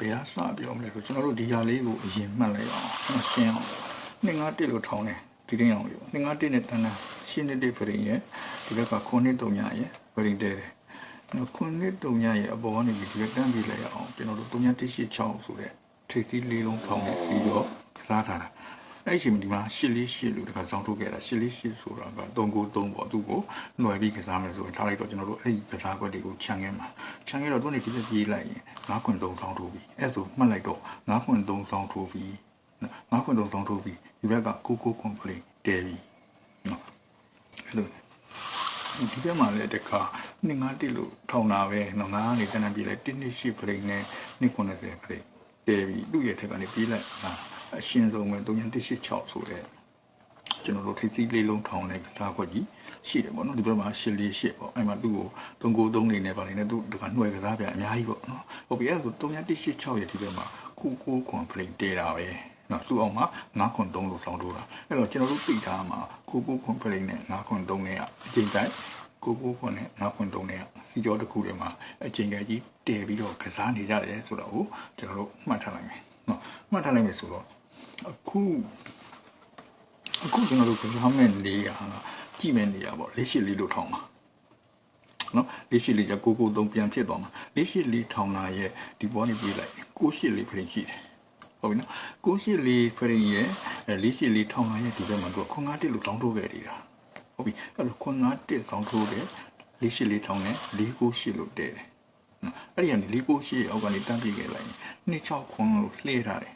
ဘယ်ဟာစပြောမလဲဆိုကျွန်တော်တို့ဒီဟာလေးကိုအရင်မှတ်လိုက်အောင်ကျွန်တော်ရှင်းအောင်နှစ်ငါတစ်လို့ထောင်းတယ်ဒီတင်းအောင်ရောနှစ်ငါတစ်နဲ့တန်းတန်းရှင်းနေတဲ့ပရင်ရဲ့ဒီဘက်ကခုနှစ်တုံညာရဲ့ပရင်တဲတယ်နော်ခုနှစ်တုံညာရဲ့အပေါ်ကနေဒီဘက်တန်းပြီးလိုက်အောင်ကျွန်တော်တို့တုံညာ186ဆိုတဲ့ထိပ်သီးလေးလုံးထောင်းပြီးတော့ကစားထားတာ အဲ့ဒီအချိန်မှာဒီမှာရှစ်လေးရှစ်လို့တခါစောင်းထုတ်ခဲ့တာရှစ်လေးရှစ်ဆိုတာက393ပေါ့သူ့ကိုຫน่ွယ်ပြီးကစားမယ်ဆိုရင်ထားလိုက်တော့ကျွန်တော်တို့အဲ့ဒီကစားကွက်တွေကိုခြံခဲ့မှာခြံခဲ့တော့သူကနေဒီပြပြေးလိုက်ရင်9ခွန်း3စောင်းထုတ်ပြီးအဲ့ဆိုမှတ်လိုက်တော့9ခွန်း3စောင်းထုတ်ပြီး9ခွန်း3စောင်းထုတ်ပြီးဒီဘက်က99ခွန်းပလိတဲပြီးနော်အဲ့လိုဒီဘက်မှာလည်းတခါ2 5တိလို့ထောင်တာပဲနော်ငါကနေတန်းတန်းပြေးလိုက်1 2 8ပလိနဲ့290ပလိတဲပြီးသူ့ရဲ့ထက်ကနေပြေးလိုက်ဟာ အရှင်းဆုံးပဲ3186ဆိုတဲ့ကျွန်တော်တို့ထိပ်သီးလေးလုံးထောင်တဲ့ကစားခွက်ကြီးရှိတယ်ပေါ့နော်ဒီဘက်မှာရှစ်လေးရှစ်ပေါ့အဲ့မှာသူ့ကို393နေနဲ့ပါနေနဲ့သူ့ဒီကနှွယ်ကစားပြအများကြီးပေါ့နော်ဟုတ်ပြီအဲ့ဒါဆို3186ရဲ့ဒီဘက်မှာခုကိုခွန်ပလိတဲတာပဲနော်သူ့အောင်မှာ9ခွန်3လို့ဆောင်းထိုးတာအဲ့တော့ကျွန်တော်တို့သိထားမှာကိုကိုခွန်ပလိနဲ့9ခွန်3နဲ့အချိန်တိုင်းကိုကိုခွန်နဲ့9ခွန်3နဲ့စီကျော်တစ်ခုထဲမှာအချိန်ကြီးတည်ပြီးတော့ကစားနေကြတယ်ဆိုတော့ကျွန်တော်တို့မှတ်ထားလိုက်မယ်နော်မှတ်ထားလိုက်မယ်ဆိုတော့ အခုအခုကျွန်တော်တို့ကြောင်းမဲ့နေရကြည့်မဲ့နေရပေါ့လက်ရှိလေးလို့ထောင်းပါနော်လက်ရှိလေးကကိုကိုသုံးပြန်ဖြစ်သွားမှာလက်ရှိလေးထောင်းလာရဲ့ဒီဘောနေပြေးလိုက်ကိုရှိလေးပြင်ရှိတယ်ဟုတ်ပြီနော်ကိုရှိလေးပြင်ရဲ့လက်ရှိလေးထောင်းလာရဲ့ဒီဘက်မှာသူခွန်ငါးတစ်လို့တောင်းထိုးခဲ့နေတာဟုတ်ပြီအဲ့လိုခွန်ငါးတစ်တောင်းထိုးတယ်လက်ရှိလေးထောင်းနဲ့လေးကိုရှိလို့တဲတယ်နော်အဲ့ဒီကနေလေးကိုရှိအောက်ကနေတန်းပြေးခဲ့လိုက်နှစ်ချောက်ခွန်လို့လှည့်ထားတယ်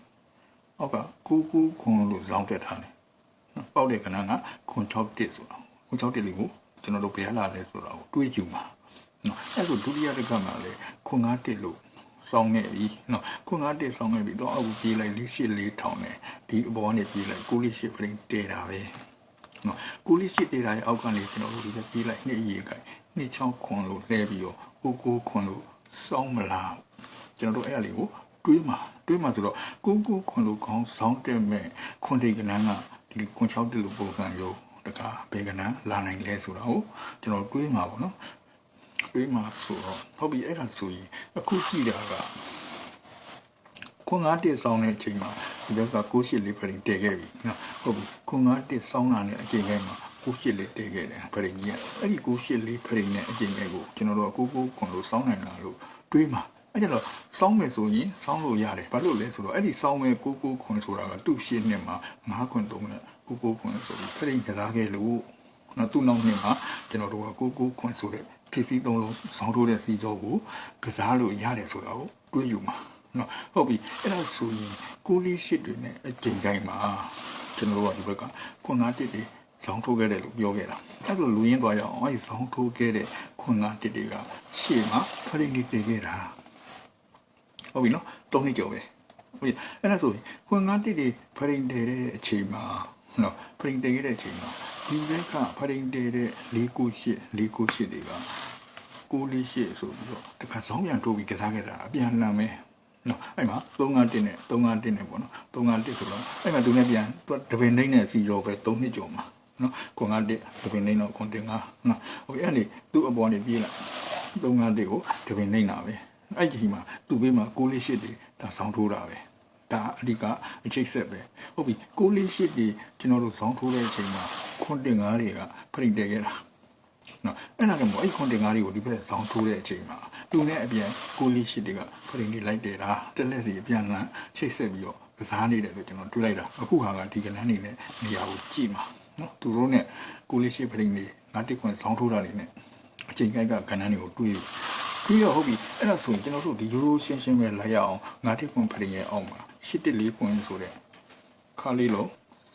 အောက်ကကူကူခွန်လို့လောင်းတက်ထားတယ်နော်ပေါက်တဲ့ကဏ္ဍကခွန်6တစ်ဆိုတာခွန်6တစ်လေးကိုကျွန်တော်တို့ဘယ်လာလဲဆိုတာကိုတွေးကြည့်ပါနော်အဲ့ဆိုဒုတိယတစ်ခါမှာလေခွန်5တစ်လို့စောင်းနေပြီနော်ခွန်5တစ်စောင်းနေပြီတော့အခုပြေးလိုက်လေးရှိလေးထောင်နေဒီအပေါ်ကနေပြေးလိုက်ကိုလေးရှိပရင်တဲတာပဲနော်ကိုလေးရှိတဲတာရဲ့အောက်ကနေကျွန်တော်တို့ဒီပြေးလိုက်နှစ်ရေကိုက်နှစ်ချောင်းခွန်လို့လဲပြီးတော့ကိုကိုခွန်လို့စောင်းမလားကျွန်တော်တို့အဲ့အလေးကိုတွေးမှာ တွေးမှာဆိုတော့ကိုကိုခွန်လို့ခေါင်းဆောင်တဲ့မဲ့ခွန်တိတ်ကနန်းကဒီခွန်6တက်လို့ပုံစံမျိုးတကားဘေကနန်းလာနိုင်လဲဆိုတာကိုကျွန်တော်တွေးမှာပေါ့နော်တွေးမှာဆိုတော့ဟုတ်ပြီအဲ့ဒါဆိုရင်အခုကြည့်တာကခွန်ငါတက်ဆောင်တဲ့အချိန်မှာဒီဘက်ကကိုရှိလေးဖရင်တည်ခဲ့ပြီနော်ဟုတ်ပြီခွန်ငါတက်ဆောင်တာနဲ့အချိန်တိုင်းမှာကိုရှိလေးတည်ခဲ့တယ်ဖရင်ကြီးကအဲ့ဒီကိုရှိလေးဖရင်နဲ့အချိန်တိုင်းကိုကျွန်တော်တို့ကိုကိုခွန်လို့စောင်းနိုင်တာလို့တွေးမှာ အဲ့ကျတော့စောင်းမယ်ဆိုရင်စောင်းလို့ရတယ်ဘာလို့လဲဆိုတော့အဲ့ဒီစောင်းမယ်ကိုကိုခွန်ဆိုတာကသူ့ရှင်းနှစ်မှာ၅ခွန်၃နဲ့ကိုကိုခွန်ဆိုပြီးဖရင်ကစားခဲ့လို့နော်သူ့နောက်နှစ်မှာကျွန်တော်တို့ကကိုကိုခွန်ဆိုတဲ့ဖြစ်ပြီးသုံးလုံးစောင်းထိုးတဲ့စီကြောကိုကစားလို့ရတယ်ဆိုတာကိုတွေးယူမှာနော်ဟုတ်ပြီအဲ့ဒါဆိုရင်ကိုလေးရှစ်တွေနဲ့အကျင့်တိုင်းမှာကျွန်တော်တို့ကဒီဘက်ကခွန်၅တစ်တွေဇောင်းထိုးခဲ့တယ်လို့ပြောခဲ့တာအဲ့လိုလူရင်းသွားရအောင်အဲ့ဒီဇောင်းထိုးခဲ့တဲ့ခွန်၅တစ်တွေကရှေ့မှာဖရိနေတည်ခဲ့တာ ဟုတ်ပြီနော်သုံးနှစ်ကျော်ပဲဟုတ်ပြီအဲ့ဒါဆိုရင်ခွန်၅တစ်တွေဖရိနေတဲ့အချိန်မှာနော်ဖရိနေခဲ့တဲ့အချိန်မှာဒီဘက်ကဖရိနေတဲ့၄ခုရှစ်၄ခုရှစ်တွေကကိုလေးရှစ်ဆိုပြီးတော့တခါဇောင်းပြန်ထိုးပြီးကစားခဲ့တာအပြန်လှန်ပဲနော်အဲ့မှာ351နဲ့351နဲ့ပေါ့နော်351ဆိုတော့အဲ့မှာသူနဲ့ပြန်တပင်နှိမ့်နဲ့စီရောပဲ3နှစ်ကျော်မှာနော်ခွန်51တပင်နှိမ့်တော့ခွန်တင်5နော်ဟိုအဲ့ဒီသူ့အပေါ်နေပြေးလိုက်351ကိုတပင်နှိမ့်တာပဲ အဲ့ဒီမှာသူ့ဘေးမှာ6လေး8တွေဒါဆောင်းထိုးတာပဲဒါအဓိကအချိတ်ဆက်ပဲဟုတ်ပြီ6လေး8တွေကျွန်တော်တို့ဆောင်းထိုးတဲ့အချိန်မှာခွန်တင်5တွေကဖိတ်တယ်ခဲ့တာနော်အဲ့ဒါကမို့အဲ့ခွန်တင်5တွေကိုဒီဘက်ဆောင်းထိုးတဲ့အချိန်မှာသူနဲ့အပြန်ကိုလေးရှိတွေကဖရင်လေးလိုက်တယ်တာတက်လက်စီအပြန်လန်းချိတ်ဆက်ပြီးတော့ကစားနေတယ်လို့ကျွန်တော်တွေးလိုက်တာအခုဟာကဒီကလန်းနေနဲ့နေရာကိုကြည့်မှာနော်သူတို့နဲ့ကိုလေးရှိဖရင်လေးငါတိခွန်ဆောင်းထိုးတာတွေနဲ့အချိန်ကိုက်ကကဏ္ဍတွေကိုတွေး ပြီးတော့ဟုတ်ပြီအဲ့ဒါဆိုရင်ကျွန်တော်တို့ဒီရိုးရိုးရှင်းရှင်းပဲလိုက်ရအောင်ငါတိခွန်ဖရင်ရဲ့အောက်မှာရှစ်တစ်လေးခွန်ဆိုတဲ့ခါလေးလုံး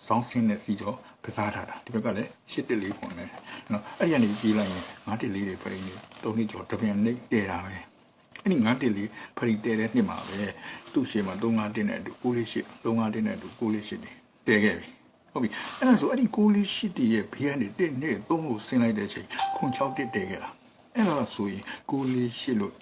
ဇောင်းစင်းတဲ့စီကျော်ကစားထားတာဒီဘက်ကလည်းရှစ်တစ်လေးခွန်နဲ့နော်အဲ့ဒီကနေကြီးလိုက်ရင်ငါးတစ်လေးတွေဖရင်လေးသုံးနှစ်ကျော်တပြန်နေတဲတာပဲအဲ့ဒီငါးတစ်လေးဖရင်တဲတဲ့နှစ်မှာပဲသူ့ရှေ့မှာသုံးငါးတစ်နဲ့အတူကိုလေးရှစ်သုံးငါးတစ်နဲ့အတူကိုလေးရှစ်တဲခဲ့ပြီဟုတ်ပြီအဲ့ဒါဆိုအဲ့ဒီကိုလေးရှစ်တည်းရဲ့ဘေးကနေတစ်နှစ်သုံးလို့ဆင်းလိုက်တဲ့အချိန်ခွန်6တစ်တဲခဲ့တာ အဲ့ဒါဆိုရင်ကိုလေးရှစ်လို့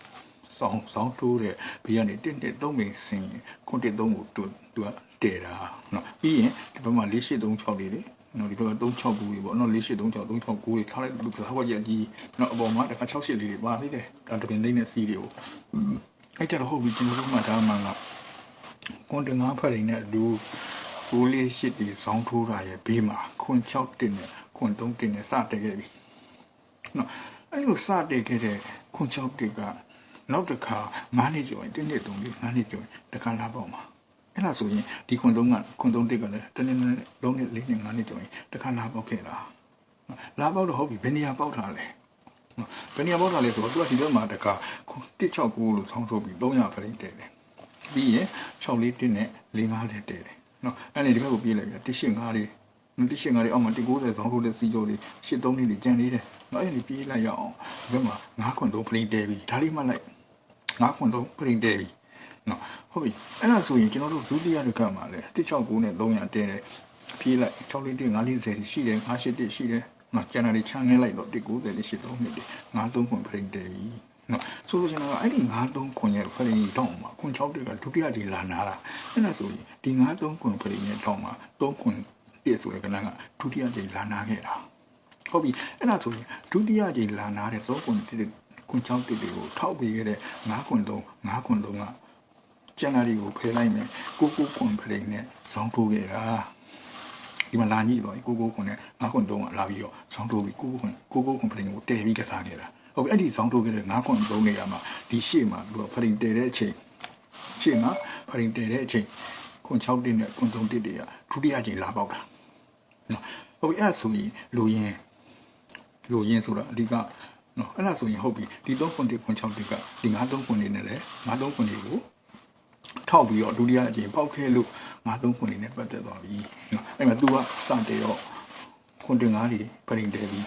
ဆောင်းဆောင်းတိုးတဲ့ဘေးကနေတစ်နှစ်သုံးပင်ဆင်းရင်ခွန်တစ်သုံးကိုသူသူကတဲတာနော်ပြီးရင်ဒီဘက်မှာ၄၈၃6လေးတွေနော်ဒီဘက်က36ကူတွေပေါ့နော်48 36 36ကူတွေထားလိုက်လို့ကစားဝက်ရကြီးနော်အပေါ်မှာတစ်ခါ68လေးတွေပါသေးတယ်ဒါတပင်လေးနဲ့စီးတွေကိုအဲ့ကြတော့ဟုတ်ပြီကျွန်တော်တို့မှဒါမှငါကွန်တင်ငါဖရိနဲ့အတူကိုလေးရှိတီဆောင်းထိုးတာရဲ့ဘေးမှာခွန်6တင်နဲ့ခွန်3တင်နဲ့စတက်ခဲ့ပြီနော် အဲ့လိုစတက်ခဲ့တဲ့ခွန်6တင်ကနောက်တစ်ခါ9နှစ်ကျော်ရင်1နှစ်3နှစ်9နှစ်ကျော်ရင်တစ်ခါလာပေါ့မှာအဲ့ဒါဆိုရင်ဒီခွန်3ကခွန်3တက်ကလည်းတနေ့နေ့3နှစ်4နှစ်9နှစ်ကျော်ရင်တစ်ခါလာပေါက်ခဲ့တာလာပေါက်တော့ဟုတ်ပြီဘယ်နေရာပေါက်တာလဲနော်ဘယ်နေရာပေါက်တာလဲဆိုတော့သူကဒီဘက်မှာတက169လို့ဆောင်းထုတ်ပြီး300ဖရိတ်တဲတယ်ပြီးရင်64တင်းနဲ့45လက်တဲတယ်နော်အဲ့ဒီဒီဘက်ကိုပြေးလိုက်ပြီ185လေး 185လေးအောက်မှာ190ဆောင်းထုတ်တဲ့စီကြောလေး83လေးကျန်နေတယ်နော်အဲ့ဒီပြေးလိုက်ရအောင်ဒီဘက်မှာ9ခွန်3ဖရိတ်တဲပြီဒါလေးမှလိုက်9ခွန်3ဖရိတ်တဲပြီနော်ဟုတ်ပြီအဲ့ဒါဆိုရင်ကျွန်တော်တို့ဒုတိယတစ်ခါမှာလဲ169နဲ့300တဲတယ်ပြေးလိုက်64တင်း540ရှိတယ်58ရှိတယ်နော်ကျန်တာတွေချမ်းငင်းလိုက်တော့190လေး83နှစ်တွေ53ခွန်ဖရိတ်တယ်ပြီနော်ဆိုလိုချင်တာကအဲ့ဒီ53ခွန်ရဲ့ဖရိတ်တောင်းမှာခွန်6တွေကဒုတိယဒီလာနာတာအဲ့ဒါဆိုရင်ဒီ53ခွန်ဖရိတ်နဲ့တောင်းမှာ3ခွန် ပြည့်ဆိုတဲ့ကဏ္ဍကဒုတိယဒီလာနာခဲ့တာဟုတ်ပြီအဲ့ဒါဆိုရင်ဒုတိယဒီလာနာတဲ့3ခွန်တစ်ခွန်6တစ်တွေကိုထောက်ပြီးခဲ့တဲ့5ခွန်3 5ခွန်3ကကျန်တာတွေကိုဖယ်လိုက်မယ်ကိုကိုခွန်ဖရိတ်နဲ့ဇောင်းထိုးခဲ့တာဒီမှာလာညှိတော့ကိုကိုခွန်နဲ့ငါးခွန်သုံးကလာပြီးတော့ဆောင်းထိုးပြီးကိုကိုခွန်ကိုကိုခွန်ဖရင်ကိုတည်ပြီးကစားနေတာဟုတ်ပြီအဲ့ဒီဆောင်းထိုးခဲ့တဲ့ငါးခွန်သုံးနေရမှာဒီရှေ့မှာသူကဖရင်တည်တဲ့အချိန်ရှေ့မှာဖရင်တည်တဲ့အချိန်ခွန်6တင်းနဲ့ခွန်3တင်းတွေကဒုတိယအချိန်လာပေါက်တာ နော်ဟုတ်ပြီအဲ့ဒါဆိုရင်လူရင်းလူရင်းဆိုတာအဓိကနော်အဲ့ဒါဆိုရင်ဟုတ်ပြီဒီ3ခွန်1ခွန်6တင်းကဒီ9 3ခွန်နေနဲ့လေ9 3ခွန်တွေကိုထောက်ပြီးတော့ဒုတိယအကြိမ်ပေါက်ခဲ့လို့ငါသုံးခွန်နေနဲ့ပတ်သက်သွားပြီနော်အဲ့မှာ तू ကစတယ်တော့ခွန်တင်ငါးတွေပြင်တယ်ပြီး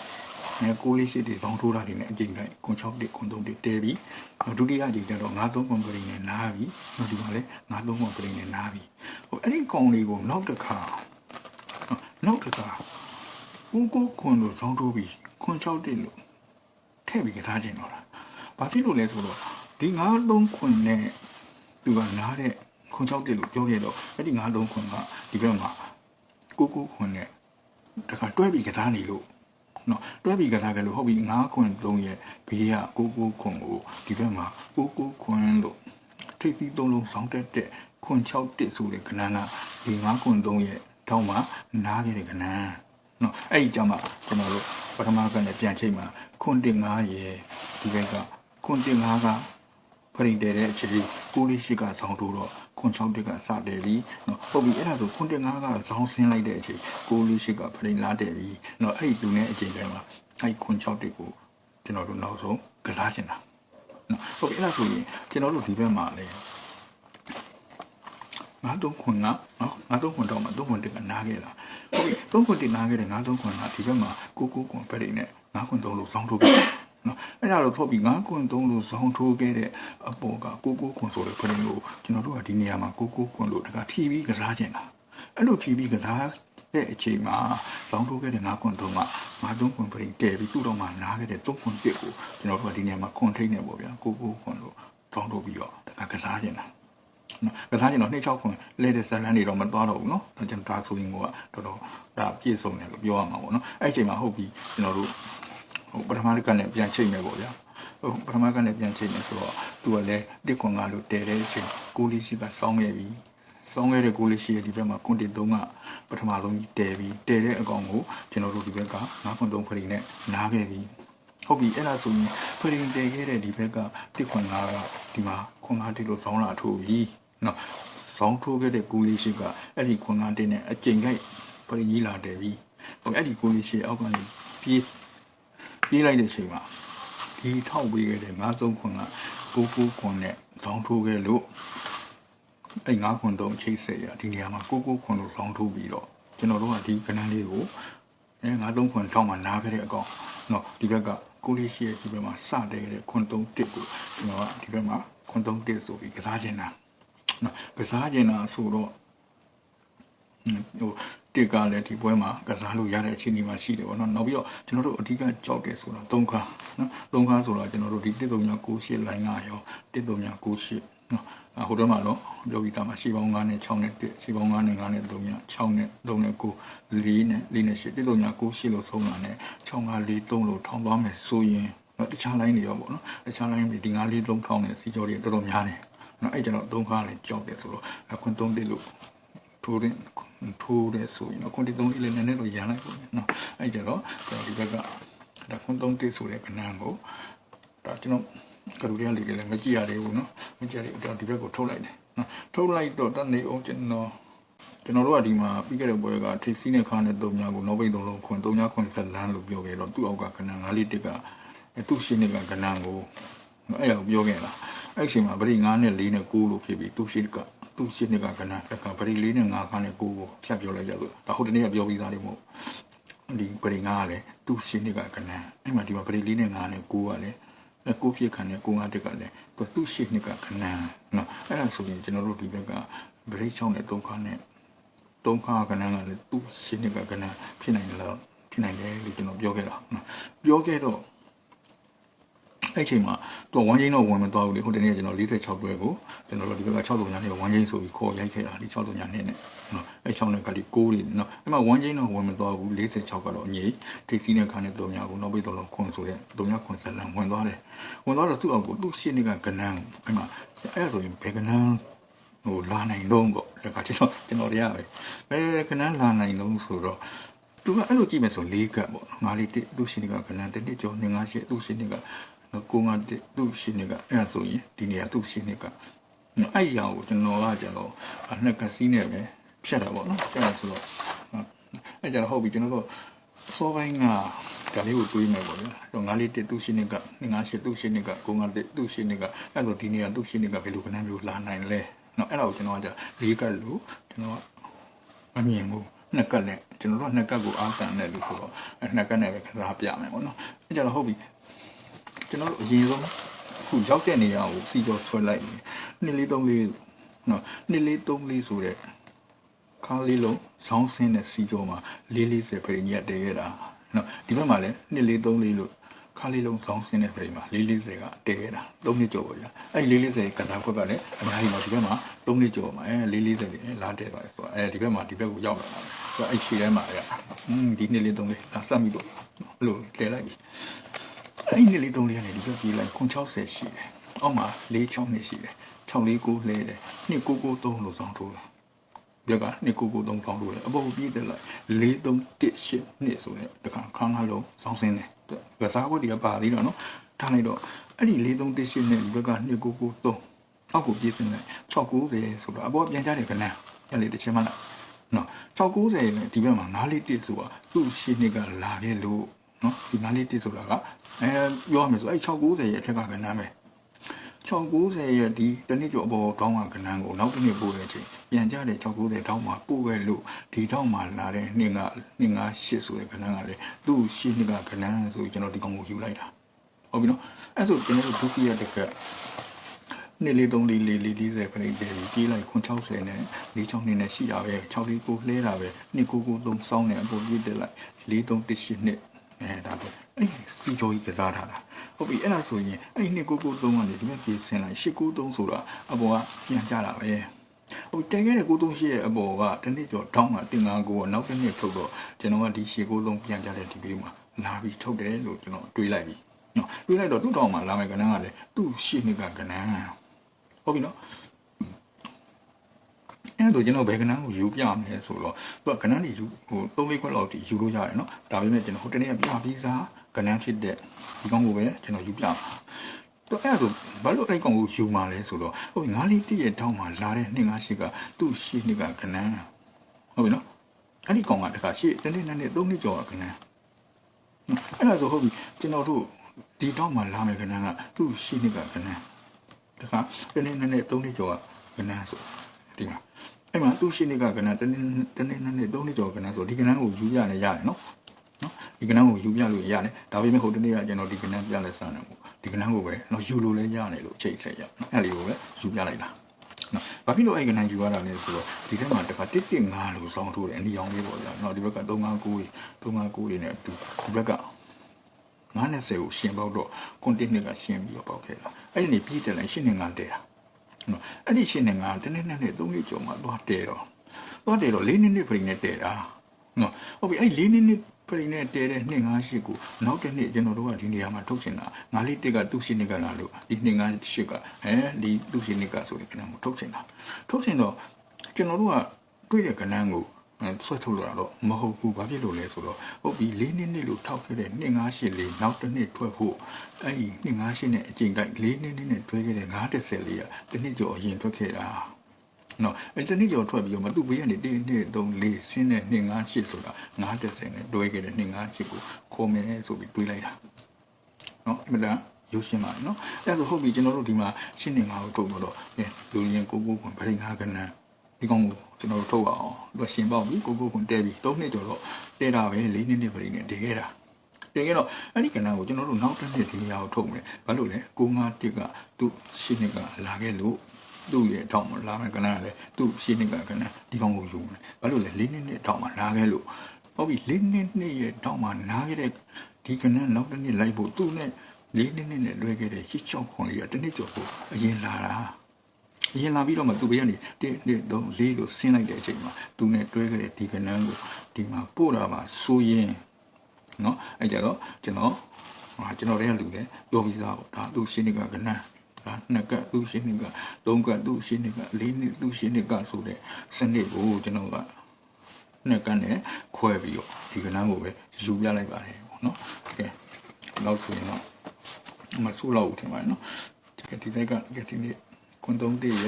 ငါကိုလေးရှိတွေဘောင်းထိုးတာတွေနဲ့အကြိမ်တိုင်းခွန်6တိခွန်3တိတဲပြီးနောက်ဒုတိယအကြိမ်ကျတော့ငါသုံးခွန်ပြင်နဲ့နားပြီးနောက်ဒီမှာလည်းငါသုံးခွန်ပြင်နဲ့နားပြီးဟိုအဲ့ဒီကောင်လေးကိုနောက်တစ်ခါ နောက်တစ်ခါကိုကိုခွန်လို့ဘောင်းထိုးပြီးခွန်6တိလို့ထည့်ပြီးကစားခြင်းတော့လားဘာဖြစ်လို့လဲဆိုတော့ဒီငါသုံးခွန်နဲ့သူကနားတဲ့ခွန်ချောက်တက်လို့ပြောခဲ့တော့အဲ့ဒီငါးလုံးခွန်ကဒီဘက်မှာကိုကိုခွန်နဲ့တခါတွဲပြီးကစားနေလို့နော်တွဲပြီးကစားကြလို့ဟုတ်ပြီငါးခွန်လုံးရဲ့ဘေးကကိုကိုခွန်ကိုဒီဘက်မှာကိုကိုခွန်လို့ထိပ်ပြီးသုံးလုံးဆောင်းတက်တဲ့ခွန်ချောက်တက်ဆိုတဲ့ခဏကဒီငါးခွန်လုံးရဲ့ တောင်းမှာနားခဲ့တဲ့ခဏနော်အဲ့ဒီကြောင့်မှကျွန်တော်တို့ပထမကနဲ့ပြန်ချိန်မှာခွန်တင်ငါးရဲ့ဒီဘက်ကခွန်တင်ငါးကဖရင်တဲတဲ့အချိန်ကိုလေးရှိကဆောင်းထိုးတော့ခွန်6တက်ကစတယ်ပြီနော်ဟုတ်ပြီအဲ့ဒါဆိုခွန်တက်9ကဆောင်းဆင်းလိုက်တဲ့အချိန်ကိုလေးရှိကဖရင်လာတယ်ပြီနော်အဲ့ဒီလူနဲ့အချိန်တိုင်းမှာအဲ့ခွန်6တက်ကိုကျွန်တော်တို့နောက်ဆုံးကစားချင်တာနော်ဟုတ်ပြီအဲ့ဒါဆိုရင်ကျွန်တော်တို့ဒီဘက်မှာလည်း ငါတော့ခွန်ကနော်ငါတော့ခွန်တော့မှတော့ခွန်တက်ကနားခဲ့တာဟုတ်ပြီတော့ခွန်တက်နားခဲ့တယ်ငါတော့ခွန်ကဒီဘက်မှာကိုကိုခွန်ဖရင်နဲ့ငါခွန်တော့လို့ဆောင်းထိုးပြီနော်အဲ့ဒါတော့ထုတ်ပြီးငါးခွန်သုံးလို့ဇောင်းထိုးခဲ့တဲ့အပေါ်ကကိုကိုခွန်ဆိုတဲ့ဖရင်ကိုကျွန်တော်တို့ကဒီနေရာမှာကိုကိုခွန်လို့တကထီပြီးကစားကျင်တာအဲ့လိုထီပြီးကစားတဲ့အချိန်မှာဇောင်းထိုးခဲ့တဲ့ငါးခွန်သုံးကငါးသုံးခွန်ဖရင်တည်ပြီးသူ့တော့မှနားခဲ့တဲ့သုံးခွန်တစ်ကိုကျွန်တော်တို့ကဒီနေရာမှာခွန်ထိတ်နေပေါ့ဗျာကိုကိုခွန်လို့ဇောင်းထိုးပြီးတော့တကကစားကျင်တာနော် ကစားကျင်တော့နှစ်ချောက်ခွန်လဲတဲ့ဇလန်းတွေတော့မသွားတော့ဘူးနော်ဒါကျွန်တော်ဒါဆိုရင်ကတော်တော်ဒါပြည့်စုံတယ်လို့ပြောရမှာပေါ့နော်အဲ့အချိန်မှာဟုတ်ပြီကျွန်တော်တို့ဟိုပထမကလည်းပြန်ချိန်မယ်ပေါ့ဗျာဟိုပထမကလည်းပြန်ချိန်မယ်ဆိုတော့သူကလည်းတစ်ခွန်ကလို့တဲတဲ့အချိန်ကိုလေးရှိကစောင်းခဲ့ပြီစောင်းခဲ့တဲ့ကိုလေးရှိရဲ့ဒီဘက်မှာကွန်တင်သုံးကပထမဆုံးကြီးတဲပြီတဲတဲ့အကောင်ကိုကျွန်တော်တို့ဒီဘက်က9ခွန်3ဖရီနဲ့နားခဲ့ပြီဟုတ်ပြီအဲ့ဒါဆိုရင်ဖရီတဲခဲ့တဲ့ဒီဘက်ကတစ်ခွန်9ကဒီမှာခွန်9တိလို့စောင်းလာထိုးပြီ နော်စောင်းထိုးခဲ့တဲ့ကိုလေးရှိကအဲ့ဒီခွန်9တိနဲ့အကျိန်လိုက်ဖရီကြီးလာတယ်ပြီဟိုအဲ့ဒီကိုလေးရှိအောက်ကနေပြေးပြေးလိုက်တဲ့အချိန်မှာဒီထောက်ပေးခဲ့တဲ့53ခွန်ကကိုကိုခွန်နဲ့ဇောင်းထိုးခဲ့လို့အဲ့9ခွန်တုံးချိတ်ဆက်ရဒီနေရာမှာကိုကိုခွန်လို့ဇောင်းထိုးပြီးတော့ကျွန်တော်တို့ကဒီကဏ္ဍလေးကိုအဲ53ခွန်ထောက်မှနားခဲ့တဲ့အကောင်နော်ဒီဘက်ကကိုလေးရှိရဲ့ဒီဘက်မှာစတဲ့ခဲ့တဲ့ခွန်တုံးတစ်ကိုကျွန်တော်ကဒီဘက်မှာခွန်တုံးတစ်ဆိုပြီးကစားချင်တာနော် ကစားချင်တာဆိုတော့ဟိုတစ်ကလည်းဒီပွဲမှာကစားလို့ရတဲ့အခြေအနေမှာရှိတယ်ပေါ့နော်နောက်ပြီးတော့ကျွန်တော်တို့အဓိကကြောက်တယ်ဆိုတော့၃ခါနော်၃ခါဆိုတော့ကျွန်တော်တို့ဒီ1398လိုင်းကရော1398နော်အဟိုတော့မှတော့ပြောပြီးသားမှာရှီပေါင်း9နဲ့6နဲ့1ရှီပေါင်း9နဲ့9နဲ့3ည6နဲ့3နဲ့9 4နဲ့4နဲ့8 1398လို့ဆုံးတာနဲ့6 5 4 3လို့ထောင်းသွားမယ်ဆိုရင်နော်တခြား line တွေရောပေါ့နော်တခြား line တွေဒီငါးလေးလုံးထောင်းတဲ့စီကြောတွေတော်တော်များတယ် နော်အဲ့ကျွန်တော်သုံးခါလည်းကြောက်တယ်ဆိုတော့အခွင့်သုံးတိလို့ထိုးတဲ့ထိုးတဲ့ဆိုရင်တော့ခွင့်သုံးတိလည်းနည်းနည်းတော့ရန်လိုက်ပေါ့နော်အဲ့ကျတော့ကျွန်တော်ဒီဘက်ကဒါခွင့်သုံးတိဆိုတဲ့ကဏ္ဍကိုဒါကျွန်တော်ကလူတွေကလေးတွေလည်းမကြည့်ရသေးဘူးနော်မကြည့်ရသေးဘူးတော့ဒီဘက်ကိုထုတ်လိုက်တယ်နော်ထုတ်လိုက်တော့တနေအောင်ကျွန်တော်ကျွန်တော်တို့ကဒီမှာပြီးခဲ့တဲ့ပွဲကထိစီးနဲ့ခါနဲ့တုံညာကိုနောက်ပိတ်သုံးလုံးခွင်တုံညာခွင်ဆက်လန်းလို့ပြောခဲ့တော့သူ့အောက်ကကဏ္ဍ၅လေးတစ်ကသူ့ရှင်းနေကကဏ္ဍကိုအဲ့ဒါကိုပြောခဲ့တာ အဲ့ဒီအချိန်မှာဗရိ9နဲ့4နဲ့9လို့ဖြစ်ပြီးသူ့ရှင်းကသူ့ရှင်းနေကကဏ္ဍတက်ကဗရိ4နဲ့5ခါနဲ့9ကိုဖြတ်ပြောလိုက်ကြဆိုဒါဟုတ်တဲ့နေ့ကပြောပြီးသားလေးမဟုတ်ဒီဗရိ9ကလည်းသူ့ရှင်းနေကကဏ္ဍအဲ့မှာဒီမှာဗရိ4နဲ့5နဲ့9ကလည်းအဲကိုဖြစ်ခံတဲ့ကိုငါတက်ကလည်းသူသူ့ရှိနှစ်ကခဏနော်အဲ့ဒါဆိုရင်ကျွန်တော်တို့ဒီဘက်ကဗရိတ်ချောင်းနဲ့သုံးခါနဲ့သုံးခါကဏ္ဍကလည်းသူ့ရှိနှစ်ကကဏ္ဍဖြစ်နိုင်တယ်လို့ဖြစ်နိုင်တယ်လို့ကျွန်တော်ပြောခဲ့တာနော်ပြောခဲ့တော့ အဲ့ချိန်မှာသူကဝမ်းချင်းတော့ဝင်မသွားဘူးလေဟိုတနေ့ကကျွန်တော်46ပွဲကိုကျွန်တော်တို့ဒီဘက်က60ညာနဲ့ဝမ်းချင်းဆိုပြီးခေါ်ရိုက်ခဲ့တာဒီ60ညာနဲ့နော်အဲ့6နဲ့ကဒီ9လေးနော်အဲ့မှာဝမ်းချင်းတော့ဝင်မသွားဘူး46ကတော့အငိထိစီးနဲ့ခါနဲ့3ညာကိုနောက်ပြီးတော့လုံးခွန်ဆိုတဲ့3ညာခွန်ဆက်လန်ဝင်သွားတယ်ဝင်သွားတော့သူ့အောက်ကိုသူ့ရှင်းနေကကနန်းအဲ့မှာအဲ့ဒါဆိုရင်ဘယ်ကနန်းဟိုလာနိုင်တော့ပေါ့ဒါကကျွန်တော်ကျွန်တော်ရပဲဘယ်ကနန်းလာနိုင်တော့ဆိုတော့သူကအဲ့လိုကြည့်မယ်ဆို၄ကတ်ပေါ့ငါလေးတစ်သူ့ရှင်းနေကကနန်းတစ်နှစ်ကျော်2 5ရှစ်သူ့ရှင်း နေကကိုငါတစ်သူ့ရှင်းနေကအဲ့ဒါဆိုရင်ဒီနေရာသူ့ရှင်းနေကအဲ့ရအောင်ကျွန်တော်ကကျွန်တော်နှစ်ကစီးနဲ့ပဲဖြတ်တာပေါ့နော်အဲ့ဒါဆိုတော့အဲ့ကြတော့ဟုတ်ပြီကျွန်တော်တို့စောပိုင်းကဒါလေးကိုတွေးမယ်ပေါ့ဗျာတော့ငါလေးတစ်သူ့ရှင်းနေကငါရှစ်သူ့ရှင်းနေကကိုငါတစ်သူ့ရှင်းနေကအဲ့လိုဒီနေရာသူ့ရှင်းနေကဘယ်လိုကနန်းမျိုးလာနိုင်လဲနော်အဲ့ဒါကိုကျွန်တော်ကじゃလေးကတ်လို့ကျွန်တော်ကမမြင်ဘူးနှစ်ကတ်နဲ့ကျွန်တော်တို့နှစ်ကတ်ကိုအားတန်တယ်လို့ဆိုတော့နှစ်ကတ်နဲ့ပဲကစားပြမယ်ပေါ့နော်အဲ့ကြတော့ဟုတ်ပြီ ကျွန်တော်တို့အရင်ဆုံးခုရောက်တဲ့နေရာကိုစီကြောဆွဲလိုက်နေနှစ်လေးသုံးလေးနော်နှစ်လေးသုံးလေးဆိုတဲ့ခါလေးလုံးဇောင်းဆင်းတဲ့စီကြောမှာလေးလေးစပြိညက်တည်ခဲ့တာနော်ဒီဘက်မှာလည်းနှစ်လေးသုံးလေးလို့ခါလေးလုံးဆောင်းဆင်းတဲ့ပြိမှာလေးလေးစကတည်ခဲ့တာသုံးနှစ်ကျော်ပါဗျာအဲ့လေးလေးစကတာခွက်ကလည်းအများကြီးပါဒီဘက်မှာသုံးနှစ်ကျော်မှာအဲလေးလေးစကလာတည်သွားတယ်ဆိုတော့အဲဒီဘက်မှာဒီဘက်ကိုရောက်လာတာဆိုတော့အဲ့ခြေထဲမှာဗျာอืมဒီနှစ်လေးသုံးလေးဒါစမ်းပြီးတော့အဲ့လိုတည်လိုက်ပြီ အဲ့ဒီလေးသုံးလေးကနေဒီဘက်ပြေးလိုက်960ရှိတယ်။အောက်မှာ46နှစ်ရှိတယ်။649လဲတယ်။2993လို့ဆောင်ထိုးတယ်။ဒီက2993ဆောင်ထိုးတယ်။အပေါ်ပြေးတယ်လိုက်4318နှစ်ဆိုတဲ့တခါခန်းခါလုံးဆောင်းစင်းတယ်။ကစားခွက်တွေကပါသေးတော့နော်။ထားလိုက်တော့အဲ့ဒီ4318နဲ့ဒီဘက်က2993အောက်ကိုပြေးစင်းလိုက်690ဆိုတော့အပေါ်ပြန်ကြတယ်ခဏ။အဲ့လေတစ်ချက်မှလား။နော်690နဲ့ဒီဘက်မှာ941ဆိုတာသူ့ရှင်းနှစ်ကလာတယ်လို့နော်ဒီ941ဆိုတာက အဲပြောရမယ်ဆိုအဲ့690ရဲ့အထက်ကကဏ္ဍမယ်690ရဲ့ဒီတနည်းကျော်အပေါ်တောင်းကကဏ္ဍကိုနောက်တစ်နေ့ပို့တဲ့အချိန်ပြန်ကြတဲ့690တောင်းမှာပို့ခဲ့လို့ဒီတောင်းမှာလာတဲ့နှစ်က258ဆိုတဲ့ကဏ္ဍကလည်းသူ့ရှင်းနှစ်ကကဏ္ဍဆိုကျွန်တော်ဒီကောင်ကိုယူလိုက်တာဟုတ်ပြီနော်အဲ့ဆိုကျွန်တော်တို့ဒုတိယတစ်ခါနှစ်လေးသုံးလေးလေးလေး40ပြိတ္တိကြီးလိုက်960နဲ့46နှစ်နဲ့ရှိတာပဲ6လေးကိုလှဲတာပဲ2993စောင်းနေအပေါ်ပြည့်တက်လိုက်4318နှစ် အဲဒါပဲအဲ့စီချိုကြီးကစားထားတာဟုတ်ပြီအဲ့ဒါဆိုရင်အဲ့ဒီ2993ကနေဒီမဲ့ပြေးဆင်းလိုက်893ဆိုတာအပေါ်ကပြန်ကြတာပဲဟိုတင်ခဲ့တဲ့938ရဲ့အပေါ်ကတနည်းကျော်တောင်းတာတင်ငါကိုကနောက်တစ်နှစ်ထုတ်တော့ကျွန်တော်ကဒီ893ပြန်ကြတဲ့ဒီပေးမှာလာပြီးထုတ်တယ်လို့ကျွန်တော်တွေးလိုက်ပြီနော်တွေးလိုက်တော့သူ့တောင်းမှာလာမယ်ကဏ္ဍကလည်းသူ့ရှေ့နှစ်ကကဏ္ဍဟုတ်ပြီနော် အဲ့ဒါကျွန်တော်ဘယ်ကဏ္ဍကိုယူပြမယ်ဆိုတော့သူကကဏ္ဍတွေယူဟို၃လေးခွက်လောက်တည်ယူလို့ရတယ်နော်ဒါပေမဲ့ကျွန်တော်ဟိုတနေ့ကပြပြီးသားကဏ္ဍဖြစ်တဲ့ဒီကောင်ကိုပဲကျွန်တော်ယူပြမှာတော့အဲ့ဒါဆိုဘာလို့အဲ့ကောင်ကိုယူมาလဲဆိုတော့ဟိုငါးလေးတည့်ရဲ့တောင်းမှာလာတဲ့နှစ်ငါးရှိကသူ့ရှိနှစ်ကကဏ္ဍဟုတ်ပြီနော်အဲ့ဒီကောင်ကတခါရှေ့တနေ့နဲ့နေ့၃နှစ်ကျော်ကကဏ္ဍအဲ့ဒါဆိုဟုတ်ပြီကျွန်တော်တို့ဒီတောင်းမှာလာမယ်ကဏ္ဍကသူ့ရှိနှစ်ကကဏ္ဍတခါတနေ့နဲ့နေ့၃နှစ်ကျော်ကကဏ္ဍဆိုဒီမှာ အဲ့မှာသူ့ရှိနေကကဏ္ဍတနေ့တနေ့နဲ့သုံးနှစ်ကျော်ကဏ္ဍဆိုဒီကဏ္ဍကိုယူပြနေရတယ်နော်နော်ဒီကဏ္ဍကိုယူပြလို့ရတယ်ဒါပေမဲ့ဟိုတနေ့ကကျွန်တော်ဒီကဏ္ဍပြလဲစမ်းတယ်ပေါ့ဒီကဏ္ဍကိုပဲတော့ယူလို့လည်းရတယ်လို့ချိန်ချက်ရနော်အဲ့လေးကိုပဲယူပြလိုက်တာနော်ဘာဖြစ်လို့အဲ့ကဏ္ဍယူရတာလဲဆိုတော့ဒီထဲမှာတခါ115လို့စောင်းထိုးတယ်အနီရောင်လေးပေါ့ဗျာနော်ဒီဘက်က359 359တွေနဲ့ဒီဘက်က90ကိုရှင်ပေါက်တော့ကွန်တင်းနစ်ကရှင်ပြီးတော့ပေါက်ခဲ့တာအဲ့ဒီနေပြီးတယ်လည်းရှင်းနေငါတဲတာနော် အဲ့ဒီရှင်းနေငါတနေ့နဲ့နဲ့သုံးနှစ်ကျော်မှသွားတဲတော့သွားတဲတော့၄နှစ်နှစ်ပြိနဲ့တဲတာနော်ဟုတ်ပြီအဲ့၄နှစ်နှစ်ပရိနဲ့တဲတဲ့နှစ်98ကိုနောက်တစ်နှစ်ကျွန်တော်တို့ကဒီနေရာမှာထုတ်ချင်တာငါးလေးတစ်ကသူ့ရှိနှစ်ကလာလို့ဒီနှစ်98ကအဲဒီသူ့ရှိနှစ်ကဆိုတဲ့ကဏ္ဍကိုထုတ်ချင်တာထုတ်ချင်တော့ကျွန်တော်တို့ကတွေ့တဲ့ကဏ္ဍကို ဆွဲထုတ်လို့တော့မဟုတ်ဘူးဘာဖြစ်လို့လဲဆိုတော့ဟုတ်ပြီ၄နှစ်နှစ်လို့ထောက်ခဲ့တဲ့258လေးနောက်တစ်နှစ်ထွက်ဖို့အဲ့ဒီ258နဲ့အကျင့်ကိုက်၄နှစ်နှစ်နဲ့တွဲခဲ့တဲ့930လေးကတစ်နှစ်ကျော်အရင်ထွက်ခဲ့တာနော်အဲ့တစ်နှစ်ကျော်ထွက်ပြီးတော့မသူ့ဘေးကနေ1 2 3 4ဆင်းတဲ့258ဆိုတာ930နဲ့တွဲခဲ့တဲ့258ကိုခေါ်မယ်ဆိုပြီးတွေးလိုက်တာနော်အမှန်တန်ရုပ်ရှင်ပါနော်အဲ့ဒါဆိုဟုတ်ပြီကျွန်တော်တို့ဒီမှာရှင်းနေမှာကိုထုတ်တော့လူရင်ကိုကိုကွန်ဗရိငါကနန်း ဒီကောင်ကိုကျွန်တော်တို့ထုတ်အောင်သူရှင်ပေါက်ပြီကိုကိုကွန်တဲပြီ၃နှစ်ကျော်တော့တဲတာပဲ၄နှစ်နှစ်ဗရိနဲ့တည်ခဲ့တာတည်ခဲ့တော့အဲ့ဒီကနန်းကိုကျွန်တော်တို့နောက်တစ်နှစ်ဒီနေရာကိုထုတ်မယ်ဘာလို့လဲကိုငါတစ်ကသူ့ရှင်းနှစ်ကလာခဲ့လို့သူ့ရဲ့တောက်မလာမယ်ကနန်းကလည်းသူ့ရှင်းနှစ်ကကနန်းဒီကောင်ကိုယူမယ်ဘာလို့လဲ၄နှစ်နှစ်တောက်မှလာခဲ့လို့ဟုတ်ပြီ၄နှစ်နှစ်ရဲ့တောက်မှနားခဲ့တဲ့ဒီကနန်းနောက်တစ်နှစ်လိုက်ဖို့သူ့နဲ့လေးနှစ်နှစ်နဲ့လွှဲခဲ့တဲ့ရှစ်ချောင်းခွန်လေးကတစ်နှစ်ကျော်ကိုအရင်လာတာအ ရင်လာပြီးတော့မှသူ့ဘေးကနေတစ်နှစ်တော့လေးလို့ဆင်းလိုက်တဲ့အချိန်မှာသူနဲ့တွဲခဲ့တဲ့ဒီကနန်းကိုဒီမှာပို့တာပါဆိုရင်เนาะအဲ့ကြတော့ကျွန်တော်ဟာကျွန်တော်တွေကလူလေပြောပြီးသားပေါ့ဒါသူရှင်းနေကကနန်းဒါနှစ်ကသူရှင်းနေကသုံးကသူရှင်းနေကလေးနှစ်သူရှင်းနေကဆိုတဲ့စနစ်ကိုကျွန်တော်ကနှစ်ကန်နဲ့ခွဲပြီးတော့ဒီကနန်းကိုပဲယူပြလိုက်ပါတယ်ပေါ့နော်ကဲနောက်ဆိုရင်တော့ မဆူလောက်ဘူးထင်ပါတယ်နော်ဒီကဒီဘက်ကဒီဒီနေ့ ကွန်တုံးတည့်ရ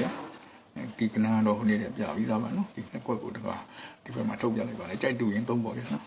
ဒီကနာတော့ဟိုနေ့ပြပြီးသားပါနော်ဒီနှစ်ကွက်ကိုတကားဒီဘက်မှာထုတ်ပြလိုက်ပါလေကြိုက်တူရင်သုံးပေါ်ရနော်